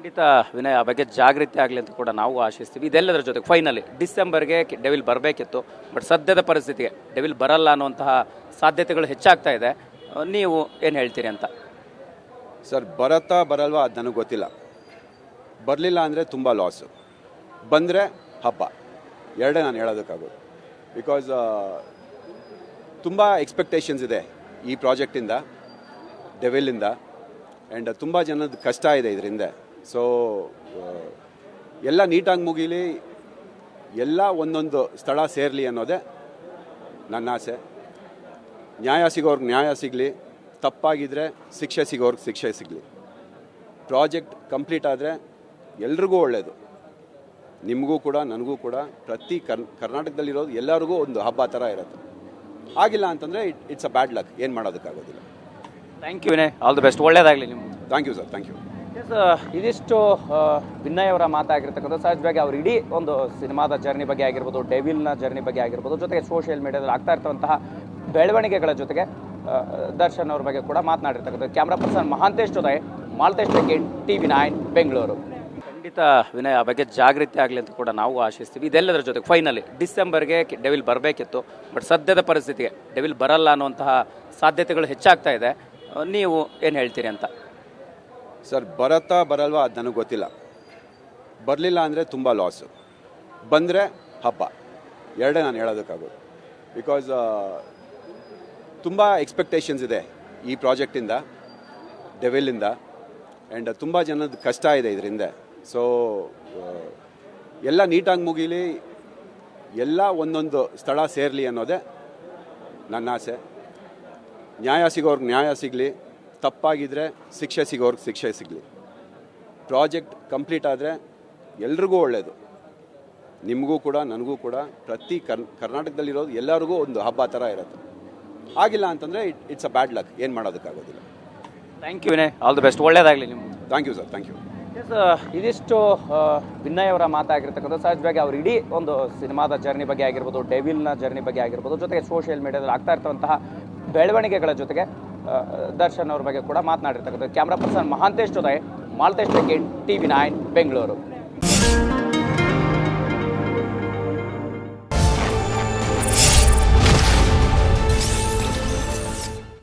ಖಂಡಿತ ವಿನಯ, ಆ ಬಗ್ಗೆ ಜಾಗೃತಿ ಆಗಲಿ ಅಂತ ಕೂಡ ನಾವು ಆಶಿಸ್ತೀವಿ. ಇದೆಲ್ಲದರ ಜೊತೆಗೆ ಫೈನಲಿ ಡಿಸೆಂಬರ್ಗೆ ಡೆವಿಲ್ ಬರಬೇಕಿತ್ತು ಬಟ್ ಸದ್ಯದ ಪರಿಸ್ಥಿತಿಗೆ ಡೆವಿಲ್ ಬರಲ್ಲ ಅನ್ನುವಂತಹ ಸಾಧ್ಯತೆಗಳು ಹೆಚ್ಚಾಗ್ತಾ ಇದೆ. ನೀವು ಏನು ಹೇಳ್ತೀರಿ ಅಂತ? ಸರ್, ಬರತ್ತಾ ಬರಲ್ವಾ ಅದು ನನಗೆ ಗೊತ್ತಿಲ್ಲ. ಬರಲಿಲ್ಲ ಅಂದರೆ ತುಂಬ ಲಾಸು ಬಂದರೆ ಹಬ್ಬ. ಎರಡೇ ನಾನು ಹೇಳೋದಕ್ಕಾಗೋದು. ಬಿಕಾಸ್ ತುಂಬ ಎಕ್ಸ್ಪೆಕ್ಟೇಷನ್ಸ್ ಇದೆ ಈ ಪ್ರಾಜೆಕ್ಟಿಂದ ಡೆವಿಲಿಂದ ಆ್ಯಂಡ್ ತುಂಬ ಜನದ ಕಷ್ಟ ಇದೆ ಇದರಿಂದ. ಸೊ ಎಲ್ಲ ನೀಟಾಗಿ ಮುಗೀಲಿ ಎಲ್ಲ ಒಂದೊಂದು ಸ್ಥಳ ಸೇರಲಿ ಅನ್ನೋದೇ ನನ್ನ ಆಸೆ. ನ್ಯಾಯ ಸಿಗೋರ್ಗೆ ನ್ಯಾಯ ಸಿಗಲಿ ತಪ್ಪಾಗಿದ್ದರೆ ಶಿಕ್ಷೆ ಸಿಗೋರ್ಗೆ ಶಿಕ್ಷೆ ಸಿಗಲಿ. ಪ್ರಾಜೆಕ್ಟ್ ಕಂಪ್ಲೀಟ್ ಆದರೆ ಎಲ್ರಿಗೂ ಒಳ್ಳೆಯದು ನಿಮಗೂ ಕೂಡ ನನಗೂ ಕೂಡ ಪ್ರತಿ ಕರ್ ಕರ್ನಾಟಕದಲ್ಲಿರೋದು ಎಲ್ಲರಿಗೂ ಒಂದು ಹಬ್ಬ ಥರ ಇರುತ್ತೆ. ಆಗಿಲ್ಲ ಅಂತಂದರೆ it it's a bad luck ಏನು ಮಾಡೋದಕ್ಕಾಗೋದಿಲ್ಲ. Thank you Vinay all the best ಒಳ್ಳೇದಾಗಲಿ ನಿಮ್ಗೆ. Thank you sir thank you ಇದಿಷ್ಟು ಆ, ವಿನಯ್ ಅವರ ಮಾತಾಗಿರ್ತಕ್ಕಂಥ ಸಹಜವಾಗಿ ಅವ್ರ ಇಡೀ ಒಂದು ಸಿನಿಮಾದ ಜರ್ನಿ ಬಗ್ಗೆ ಆಗಿರ್ಬೋದು ಡೆವಿಲ್ನ ಜರ್ನಿ ಬಗ್ಗೆ ಆಗಿರ್ಬೋದು ಜೊತೆಗೆ ಸೋಷಿಯಲ್ ಮೀಡಿಯಾದಲ್ಲಿ ಆಗ್ತಾ ಇರ್ತಕ್ಕಂತಹ ಬೆಳವಣಿಗೆಗಳ ಜೊತೆಗೆ ದರ್ಶನ್ ಅವ್ರ ಬಗ್ಗೆ ಕೂಡ ಮಾತನಾಡಿರ್ತಕ್ಕಂಥ ಕ್ಯಾಮ್ರಾ ಪರ್ಸನ್ ಮಹಾಂತೇಶ್ ಜೊತೆ Maltesh second T V nine Bengaluru ಖಂಡಿತ ವಿನಯ್ ಆ ಬಗ್ಗೆ ಜಾಗೃತಿ ಆಗಲಿ ಅಂತ ಕೂಡ ನಾವು ಆಶಿಸ್ತೀವಿ. ಇದೆಲ್ಲದರ ಜೊತೆಗೆ ಫೈನಲಿ ಡಿಸೆಂಬರ್ಗೆ ಡೆವಿಲ್ ಬರಬೇಕಿತ್ತು. ಬಟ್ ಸದ್ಯದ ಪರಿಸ್ಥಿತಿಗೆ ಡೆವಿಲ್ ಬರಲ್ಲ ಅನ್ನುವಂತಹ ಸಾಧ್ಯತೆಗಳು ಹೆಚ್ಚಾಗ್ತಾ ಇದೆ. ನೀವು ಏನು ಹೇಳ್ತೀರಿ ಅಂತ? ಸರ್, ಬರತ್ತಾ ಬರಲ್ವಾ ಅದು ನನಗೆ ಗೊತ್ತಿಲ್ಲ. ಬರಲಿಲ್ಲ ಅಂದರೆ ತುಂಬ ಲಾಸು ಬಂದರೆ ಹಬ್ಬ. ಎರಡೇ ನಾನು ಹೇಳೋದಕ್ಕಾಗೋದು. ಬಿಕಾಸ್ ತುಂಬ ಎಕ್ಸ್ಪೆಕ್ಟೇಷನ್ಸ್ ಇದೆ ಈ ಪ್ರಾಜೆಕ್ಟಿಂದ ಡೆವಿಲಿಂದ ಆ್ಯಂಡ್ ತುಂಬ ಜನದ ಕಷ್ಟ ಇದೆ ಇದರಿಂದ. ಸೊ ಎಲ್ಲ ನೀಟಾಗಿ ಮುಗೀಲಿ, ಎಲ್ಲ ಒಂದೊಂದು ಸ್ಥಳ ಸೇರಲಿ ಅನ್ನೋದೇ ನನ್ನ ಆಸೆ. ನ್ಯಾಯ ಸಿಗೋರ್ಗೆ ನ್ಯಾಯ ಸಿಗಲಿ. ತಪ್ಪಾಗಿದ್ದರೆ ಶಿಕ್ಷೆ ಸಿಗೋರ್ಗೆ ಶಿಕ್ಷೆ ಸಿಗಲಿ. ಪ್ರಾಜೆಕ್ಟ್ ಕಂಪ್ಲೀಟ್ ಆದರೆ ಎಲ್ರಿಗೂ ಒಳ್ಳೆಯದು ನಿಮಗೂ ಕೂಡ ನನಗೂ ಕೂಡ ಪ್ರತಿ ಕರ್ ಕರ್ನಾಟಕದಲ್ಲಿರೋದು ಎಲ್ಲರಿಗೂ ಒಂದು ಹಬ್ಬ ಥರ ಇರುತ್ತೆ. ಆಗಿಲ್ಲ ಅಂತಂದರೆ it it's a bad luck ಏನು ಮಾಡೋದಕ್ಕಾಗೋದಿಲ್ಲ. Thank you Vinay all the best ಒಳ್ಳೇದಾಗಲಿ ನಿಮ್ಮ thank you sir thank you yes ಇದಿಷ್ಟು ವಿನಯ್ ಅವರ ಮಾತಾಗಿರ್ತಕ್ಕಂಥ ಸಹಜವಾಗಿ ಅವ್ರ ಇಡೀ ಒಂದು ಸಿನಿಮಾದ ಜರ್ನಿ ಬಗ್ಗೆ ಆಗಿರ್ಬೋದು ಡೆವಿಲ್ನ ಜರ್ನಿ ಬಗ್ಗೆ ಆಗಿರ್ಬೋದು ಜೊತೆಗೆ ಸೋಷಿಯಲ್ ಮೀಡಿಯಾದಲ್ಲಿ ಆಗ್ತಾ ಇರ್ತಕ್ಕಂತಹ ಬೆಳವಣಿಗೆಗಳ ಜೊತೆಗೆ ದರ್ಶನ್ ಅವ್ರ ಬಗ್ಗೆ ಕೂಡ ಮಾತನಾಡಿರ್ತಕ್ಕಂಥದ್ದು. ಕ್ಯಾಮ್ರಾ ಪರ್ಸನ್ ಮಹಾಂತೇಶ್ ಜೊತೆ Maltesh T V nine Bengaluru.